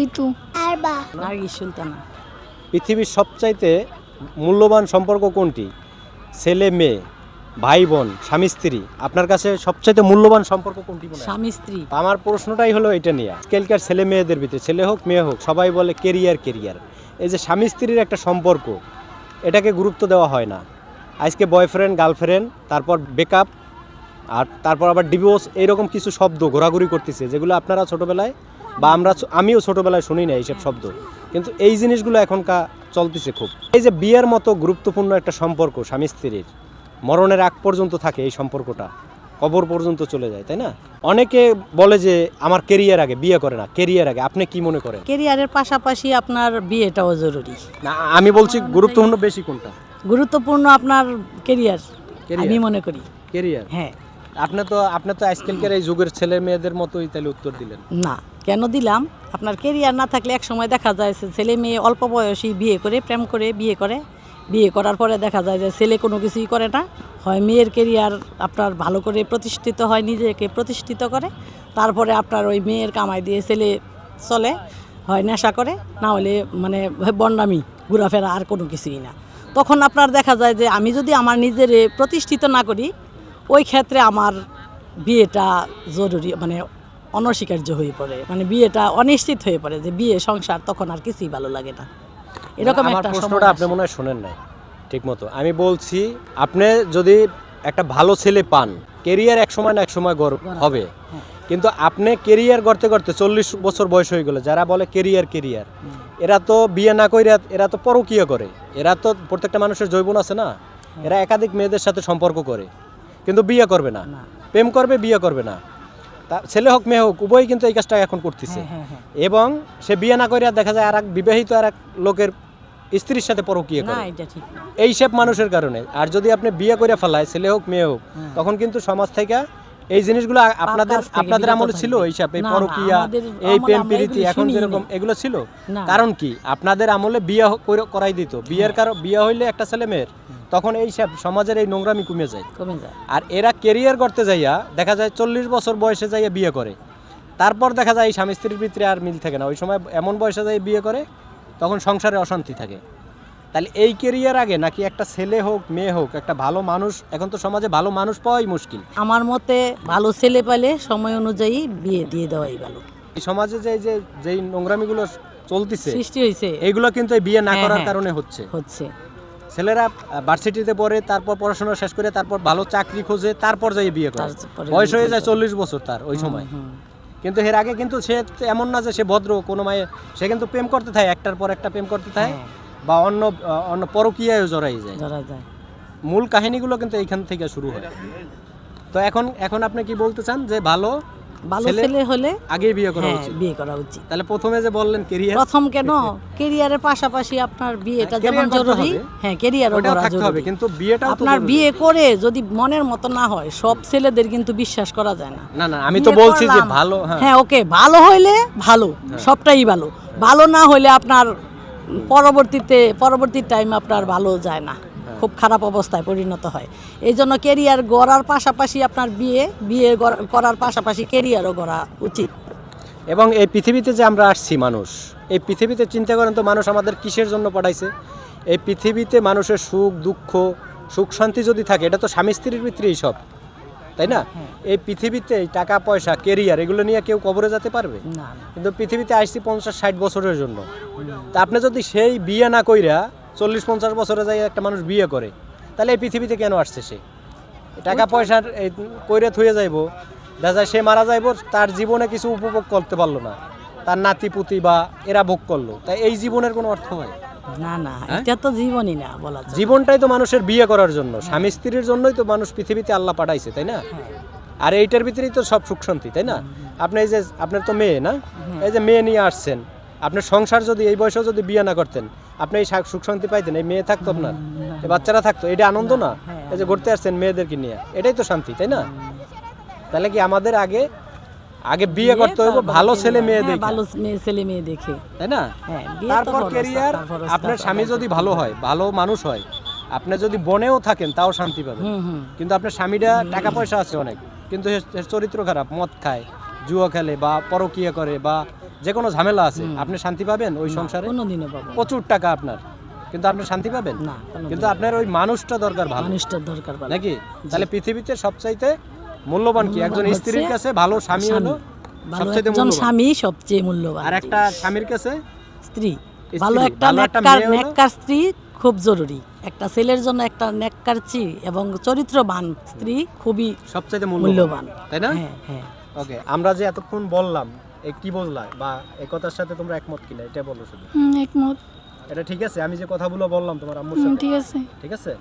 ঋতু। আরবা নার্গিস সুলতানা। পৃথিবীর সবচাইতে মূল্যবান সম্পর্ক কোনটি? ছেলে মেয়ে ভাই বোন স্বামী স্ত্রী। আপনার কাছে সবচাইতে মূল্যবান সম্পর্ক কোনটি স্বামী স্ত্রী। আমার প্রশ্নটাই হলো এটা নিয়ে। আজকালকার ছেলে মেয়েদের ভিতরে ছেলে হোক মেয়ে হোক সবাই বলে কেরিয়ার কেরিয়ার এই যে স্বামী স্ত্রীর একটা সম্পর্ক এটাকে গুরুত্ব দেওয়া হয় না। আজকে বয়ফ্রেন্ড গার্লফ্রেন্ড তারপর বেকআপ আর তারপর আবার ডিভোর্স এইরকম কিছু শব্দ ঘোরাঘুরি করতেছে যেগুলো আপনারা ছোটোবেলায় বা আমরা আমিও ছোটোবেলায় শুনি না এইসব শব্দ। কিন্তু এই জিনিসগুলো এখনকার চলতেছে খুব। এই যে বিয়ের মতো গুরুত্বপূর্ণ একটা সম্পর্ক স্বামী স্ত্রীর মরণের আগ পর্যন্ত থাকে এই সম্পর্কটা কবর পর্যন্ত চলে যায় তাই না? অনেকে বলে যে আমার কেরিয়ার আগে বিয়ে করে না কেরিয়ার আগে। আপনি কি মনে করেন? কেরিয়ারের পাশাপাশি আপনার বিয়েটাও জরুরি। না আমি বলছি গুরুত্বপূর্ণ বেশি কোনটা? গুরুত্বপূর্ণ আপনার কেরিয়ার আমি মনে করি। কেরিয়ার হ্যাঁ। আপনি তো আপনি তো আজকালকার এই যুগের ছেলে মেয়েদের মতোই তাহলে উত্তর দিলেন। না, কেন দিলাম? আপনার কেরিয়ার না থাকলে এক সময় দেখা যায় ছেলে মেয়ে অল্প বয়সী বিয়ে করে, প্রেম করে, বিয়ে করে। বিয়ে করার পরে দেখা যায় যে ছেলে কোনো কিছুই করে না। হয় মেয়ের কেরিয়ার আপনার ভালো করে প্রতিষ্ঠিত হয়, নিজেকে প্রতিষ্ঠিত করে। তারপরে আপনার ওই মেয়ের কামাই দিয়ে ছেলে চলে, হয় নেশা করে। না হলে মানে বন্ডামি ঘোরাফেরা আর কোনো কিছুই না। তখন আপনার দেখা যায় যে আমি যদি আমার নিজের প্রতিষ্ঠিত না করি ওই ক্ষেত্রে আমার বিয়েটা জরুরি মানে অনস্বীকার্য হয়ে পড়ে। মানে বিয়েটা অনিশ্চিত হয়ে পড়ে যে বিয়ে সংসার তখন আর কিছুই ভালো লাগে না। এরকম একটা প্রশ্নটা আপনি মনে হয় শোনেন নাই ঠিক মতো। আমি বলছি আপনি যদি একটা ভালো ছেলে পান কেরিয়ার এক সময় না এক সময় হবে। হ্যাঁ। কিন্তু আপনি কেরিয়ার করতে করতে চল্লিশ বছর বয়স হয়ে গেল যারা বলে কেরিয়ার কেরিয়ার এরা তো বিয়ে না করে এরা তো পরকীয় করে। এরা তো প্রত্যেকটা মানুষের জৈবন আছে না? এরা একাধিক মেয়েদের সাথে সম্পর্ক করে। কিন্তু বিয়ে করবে না। প্রেম করবে বিয়ে করবে না। তা ছেলে হোক মেয়ে হোক উভয় কিন্তু এই কাজটা এখন করতেছে। হ্যাঁ, হ্যাঁ, হ্যাঁ। এবং সে বিয়ে না করে দেখা যায় আর এক বিবাহিত আর এক লোকের স্ত্রীর সাথে পরকীয়া করে। না এইসব মানুষের কারণে। আর যদি আপনি বিয়ে করে ফেলায় ছেলে হোক মেয়ে হোক তখন কিন্তু সমাজ থেকে এই জিনিসগুলো আপনাদের আপনাদের আমলে ছিল এই না, না, পরকীয়া এই প্রেম প্রীতি এখন যেরকম এগুলো ছিল। কারণ কি? আপনাদের আমলে বিয়ে করাই দিত। বিয়ের কারণ বিয়ে হইলে একটা ছেলে মেয়ের। তখন এই সব সমাজের এই নোংরামি কমে যায়। কমে যায়। আর এরা কেরিয়ার করতে যাইয়া দেখা যায় চল্লিশ বছর বয়সে যাইয়া বিয়ে করে। তারপর দেখা যায় এই স্বামী স্ত্রীর ভিতরে আর মিল থাকে না। ওই সময় এমন বয়সে যাই বিয়ে করে তখন সংসারে অশান্তি থাকে। তাহলে এই কেরিয়ার আগে নাকি একটা ছেলে হোক মেয়ে হোক একটা ভালো মানুষ এখন তো সমাজে ভালো মানুষ পাওয়াই মুশকিল। আমার মতে ভালো ছেলে পেলে সময় অনুযায়ী বিয়ে দিয়ে দেওয়াই ভালো। এই সমাজে যে যে যেই নোংরামিগুলো চলতেছে সৃষ্টি হয়েছে এইগুলো কিন্তু বিয়ে না হ্যাঁ, করার হ্যাঁ। কারণে হচ্ছে। হচ্ছে। ছেলেরা ভার্সিটিতে পড়ে তারপর পড়াশোনা শেষ করে তারপর ভালো চাকরি খোঁজে তারপর যাই বিয়ে করে। বয়স হয়ে যায় চল্লিশ বছর তার ওই সময়। কিন্তু এর আগে কিন্তু সে এমন না যে সে ভদ্র কোনো মায়ে সে কিন্তু প্রেম করতে থাকে একটার পর একটা প্রেম করতে থাকে হ্যাঁ, বা অন্য অন্য পরকীয়ায় জড়াই যায়। মূল কাহিনীগুলো কিন্তু এইখান থেকে শুরু হয়। তো এখন এখন আপনি কি বলতে চান যে ভালো ভালো ছেলে হলে আগে বিয়ে করা হ্যাঁ, উচিত। বিয়ে করা উচিত। তাহলে প্রথমে যে বললেন কেরিয়ার প্রথম কেন? কেরিয়ারের পাশাপাশি আপনার বিয়েটা হ্যাঁ, যেমন জরুরি হ্যাঁ কেরিয়ারও ওটাও করা জরুরি। কিন্তু বিয়েটাও তো আপনার বিয়ে করে যদি মনের মতো না হয় সব ছেলেদের কিন্তু বিশ্বাস করা যায় না। না না আমি তো বলছি যে ভালো হ্যাঁ। হ্যাঁ ওকে ভালো হইলে ভালো সবটাই ভালো। ভালো না হইলে আপনার পরবর্তীতে পরবর্তী টাইম আপনার ভালো যায় না। খুব খারাপ অবস্থায় পরিণত হয়। এই জন্য কেরিয়ার গড়ার পাশাপাশি আপনার বিয়ে বিয়ে করার পাশাপাশি কেরিয়ারও গড়া উচিত। এবং এই পৃথিবীতে যে আমরা আসছি মানুষ এই পৃথিবীতে চিন্তা করেন তো মানুষ আমাদের কিসের জন্য পাঠাইছে? এই পৃথিবীতে মানুষের সুখ দুঃখ সুখ শান্তি যদি থাকে এটা তো স্বামী স্ত্রীর ভিতরেই সব তাই না? এই পৃথিবীতে টাকা পয়সা কেরিয়ার এগুলো নিয়ে কেউ কবরে যেতে পারবে? কিন্তু পৃথিবীতে আসছি পঞ্চাশ ষাট বছরের জন্য। তা আপনি যদি সেই বিয়ে না কইরা চল্লিশ পঞ্চাশ বছরে যাই একটা মানুষ বিয়ে করে তাহলে এই পৃথিবীতে কেন আসছে সে? টাকা পয়সার এই কইরে থুয়ে যাইব দেখা যায় সে মারা যাইব তার জীবনে কিছু উপভোগ করতে পারল না। তার নাতি পুতি বা এরা ভোগ করল। তাই এই জীবনের কোনো অর্থ হয়? না না হ্যাঁ? এটা তো জীবনই না বলা জীবনটাই তো মানুষের বিয়ে করার জন্য। স্বামী স্ত্রীর জন্যই তো মানুষ পৃথিবীতে আল্লাহ পাঠাইছে তাই না? হ্যাঁ। আর এইটার ভিতরেই তো সব সুখ শান্তি তাই না? আপনি এই যে আপনার তো মেয়ে না? এই যে মেয়ে নিয়ে আসছেন আপনার সংসার যদি এই বয়সেও যদি বিয়ে না করতেন আপনি এই সুখ শান্তি পাইতেন এই মেয়ে থাকতো আপনার? বাচ্চারা থাকতো এটা আনন্দ না? হ্যাঁ, এই যে ঘুরতে আসছেন মেয়েদেরকে নিয়ে এটাই তো শান্তি তাই না? তাহলে কি আমাদের আগে আগে বিয়ে করতে হইব তারপরে ভালো ছেলে মেয়ে হ্যাঁ, দেখে। ভালো মেয়ে ছেলে মেয়ে দেখে। তাই না? হ্যাঁ তারপর ফরজ, আপনার স্বামী যদি ভালো হয় ভালো মানুষ হয় আপনি যদি বনেও থাকেন তাও শান্তি পাবেন। কিন্তু আপনার স্বামীটা টাকা পয়সা আছে অনেক কিন্তু চরিত্র খারাপ মদ খায় জুয়া খেলে বা পরকীয়া করে বা যে কোনো ঝামেলা আছে আপনি শান্তি পাবেন ওই সংসারে? কোনোদিনও পাবো না। প্রচুর টাকা আপনার কিন্তু আপনি শান্তি পাবেন? না কিন্তু আপনার ওই মানুষটা দরকার ভালো। মানুষটার দরকার। নাকি? তাহলে পৃথিবীতে সবচাইতে মূল্যবান কি? একজন মূল্যবান স্ত্রীর হচ্ছে কাছে ভালো স্বামী হলো ভালো সবচাইতে একজন মূল্যবান। স্বামী সবচেয়ে মূল্যবান। আর একটা স্বামীর কাছে? স্ত্রী। স্ত্রী, ভালো একটা ভালো একটা নেককার মেয়ে হলো- নেককার স্ত্রী খুব জরুরি। একটা ছেলের জন্য একটা নেককার চি এবং চরিত্রবান স্ত্রী খুবই সবচাইতে মূল্যবান। মূল্যবান। তাই না? হ্যাঁ হ্যাঁ। ওকে আমরা যে এতক্ষণ বললাম কি বললা? বা এই কথার সাথে তোমরা একমত কিনা? এটা বলো শুধু। একমত। এটা ঠিক আছে? আমি যে কথাগুলো বললাম তোমার আম্মুর সাথে। ঠিক আছে। ঠিক আছে?